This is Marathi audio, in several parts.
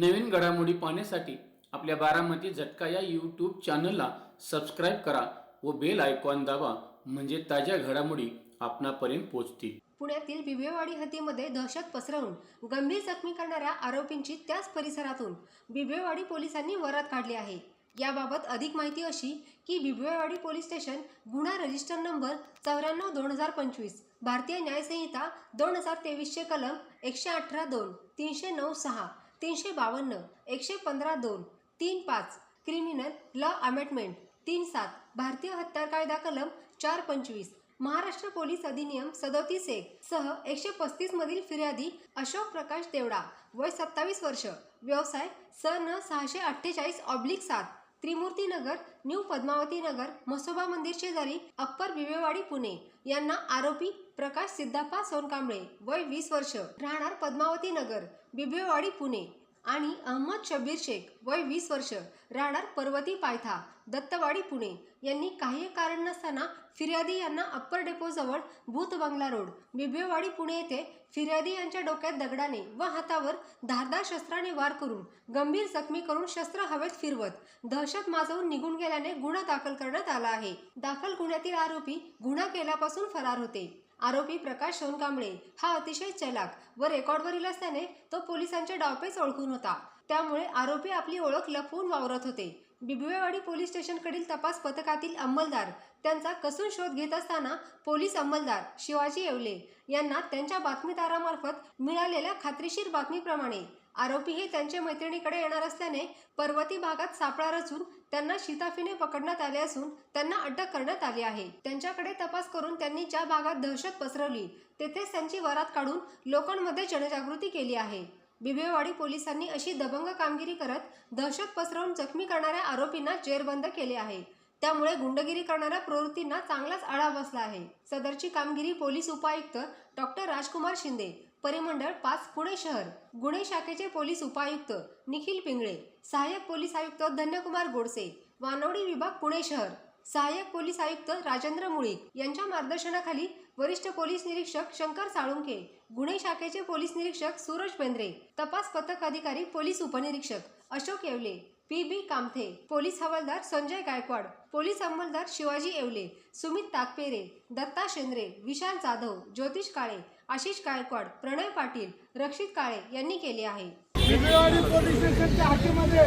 नवीन घडामोडी पाहण्यासाठी आपल्या बारामती झटका या यूट्यूब चॅनलला सबस्क्राईब करा व बेल आयकॉन दाबा म्हणजे ताज्या घडामोडी आपणापर्यंत पोहोचतील. पुण्यातील बिबवेवाडी हद्दीमध्ये दहशत पसरवून गंभीर जखमी करणाऱ्या आरोपींची त्याच परिसरातून बिबवेवाडी पोलिसांनी वरात काढली आहे. याबाबत अधिक माहिती अशी की बिबवेवाडी पोलीस स्टेशन गुन्हा रजिस्टर नंबर चौऱ्याण्णव दोन हजार पंचवीस भारतीय न्यायसंहिता दोन हजार तेवीसचे कलम एकशे अठरा दोन तीनशे नऊ सहा तीनशे बावन्न एकशे पंधरा दोन तीन पाच क्रिमिनल लॉ अमेंडमेंट तीन सात भारतीय हत्या कायदा कलम चार पंचवीस महाराष्ट्र पोलीस अधिनियम सदोतीस एक सह एकशे पस्तीस मधील फिर्यादी अशोक प्रकाश देवडा वय सत्तावीस वर्ष व्यवसाय स न सहाशे अठ्ठेचाळीस ऑब्लिक सात त्रिमूर्ती नगर न्यू पद्मावती नगर मसोबा मंदिर शेजारी अप्पर बिबेवाडी पुणे. यांना आरोपी प्रकाश सिद्धाप्पा सोनकांबळे वय वीस वर्ष. राहणार पद्मावती नगर बिबेवाडी पुणे. आणि अहमद शब्बीर शेख वय वीस वर्ष राहणार पर्वती पायथा दत्तवाडी पुणे. यांनी काही कारण नसताना फिर्यादी यांना अप्पर डेपोजवळ भूत बंगला रोड बिबेवाडी पुणे येथे फिर्यादी यांच्या डोक्यात दगडाने व हातावर धारदार शस्त्राने वार करून गंभीर जखमी करून शस्त्र हवेत फिरवत दहशत माजवून निघून गेल्याने गुन्हा दाखल करण्यात आला आहे. दाखल गुन्ह्यातील आरोपी गुन्हा केल्यापासून फरार होते. आरोपी प्रकाश सोनकांबळे हा अतिशय चलाक व रेकॉर्डवरील असल्याने तो पोलिसांचे डावपेच ओळखून होता. त्यामुळे आरोपी आपली ओळख लपवून वावरत होते. बिबवेवाडी पोलीस स्टेशनकडील तपास पथकातील अंमलदार त्यांचा कसून शोध घेत असताना पोलीस अंमलदार शिवाजी येवले यांना त्यांच्या बातमीदारामार्फत मिळालेल्या खात्रीशीर बातमीप्रमाणे आरोपी हे त्यांच्या मैत्रिणीकडे येणार असल्याने पर्वती भागात सापळा रचून त्यांना शिताफीने पकडण्यात आले असून त्यांना अटक करण्यात आली आहे. त्यांच्याकडे तपास करून त्यांनी ज्या भागात दहशत पसरवली तेथेच त्यांची वरात काढून लोकांमध्ये जनजागृती केली आहे. बिबेवाडी पोलिसांनी अशी दबंग कामगिरी करत दहशत पसरवून जखमी करणाऱ्या आरोपींना जेरबंद केले आहे. त्यामुळे गुंडगिरी करणाऱ्या प्रवृत्तींना चांगलाच आळा बसला आहे. सदरची कामगिरी पोलीस उपायुक्त डॉक्टर राजकुमार शिंदे परिमंडळ पाच पुणे शहर गुन्हे शाखेचे पोलीस उपायुक्त निखिल पिंगळे सहाय्यक पोलीस आयुक्त धन्यकुमार गोडसे वानवडी विभाग पुणे शहर सहाय्यक पोलीस आयुक्त राजेंद्र मुळीक यांच्या मार्गदर्शनाखाली वरिष्ठ पोलीस निरीक्षक शंकर साळुंके गुन्हे शाखेचे पोलीस निरीक्षक सूरज बेंद्रे तपास पथक अधिकारी पोलीस उपनिरीक्षक Ashok Yewale P B Kamthe police हवालदार संजय गायकवाड पोलीस अंमलदार शिवाजी येवले सुमित ताकपेरे दत्ता शेंद्रे विशाल जाधव ज्योतिष काळे आशिष गायकवाड प्रणय पाटील रक्षित काळे यांनी केले आहे. पोलीस स्टेशनच्या हातीमध्ये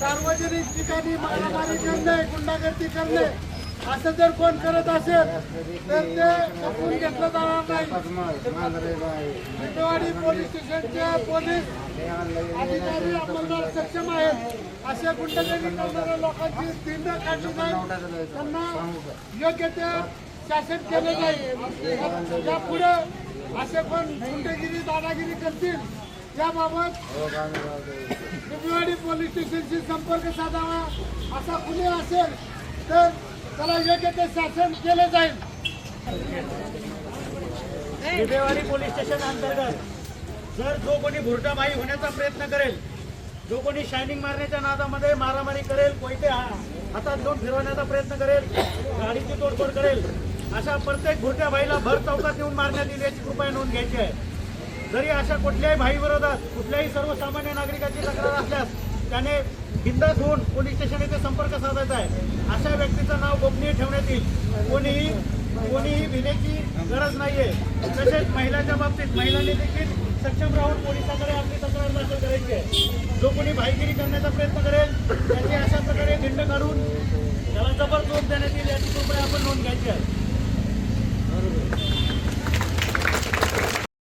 सार्वजनिक ठिकाणी मारामारी करणे गुंडागर्दी करणे असं जर कोण करत असेल तर ते लपवून घेतलं जाणार नाही. भिंडवाडी पोलीस स्टेशनचे पोलीस अधिकारी अंमलदार सक्षम आहेत. अशा गुंडगिरी करणाऱ्या लोकांची दिंड काढली जाईल. त्यांना योग्य ते शासन केलं जाईल. यापुढे असे कोण गुंडगिरी दादागिरी करतील. याबाबत बिबवेवाडी पोलीस स्टेशनशी संपर्क साधावा असा कुणी असेल तर त्याला योग्य ते शासन केले जाईल. बिबेवाडी पोलीस स्टेशन अंतर्गत जर जो कोणी भुरटाबाई होण्याचा प्रयत्न करेल जो कोणी शायनिंग मारण्याच्या नादामध्ये मारामारी करेल कोयते हा- हातात घेऊन फिरवण्याचा प्रयत्न करेल गाडीची तोडफोड करेल अशा प्रत्येक भुरट्या भाईला भर चौकात येऊन मारण्यात येईल याची कृपया नोंद घ्यायची आहे. जरी अशा कुठल्याही भाईविरोधात कुठल्याही सर्वसामान्य नागरिकाची तक्रार असल्यास त्याने बिंदास होऊन पोलीस स्टेशन येथे संपर्क साधायचा आहे. अशा व्यक्तीचं नाव गोपनीय ठेवण्यात येईल. कोणीही कोणीही भिण्याची गरज नाहीये. तसेच महिलांच्या बाबतीत महिलांनी देखील सक्षम राहून पोलिसांकडे आपली तक्रार दाखल करायची आहे. जो कोणी भाईगिरी करण्याचा प्रयत्न करेल त्याची अशा प्रकारे धिंड काढून त्याला जबर चोप देण्यात येईल याची कृपया आपण नोंद घ्यायची आहे. Thank you.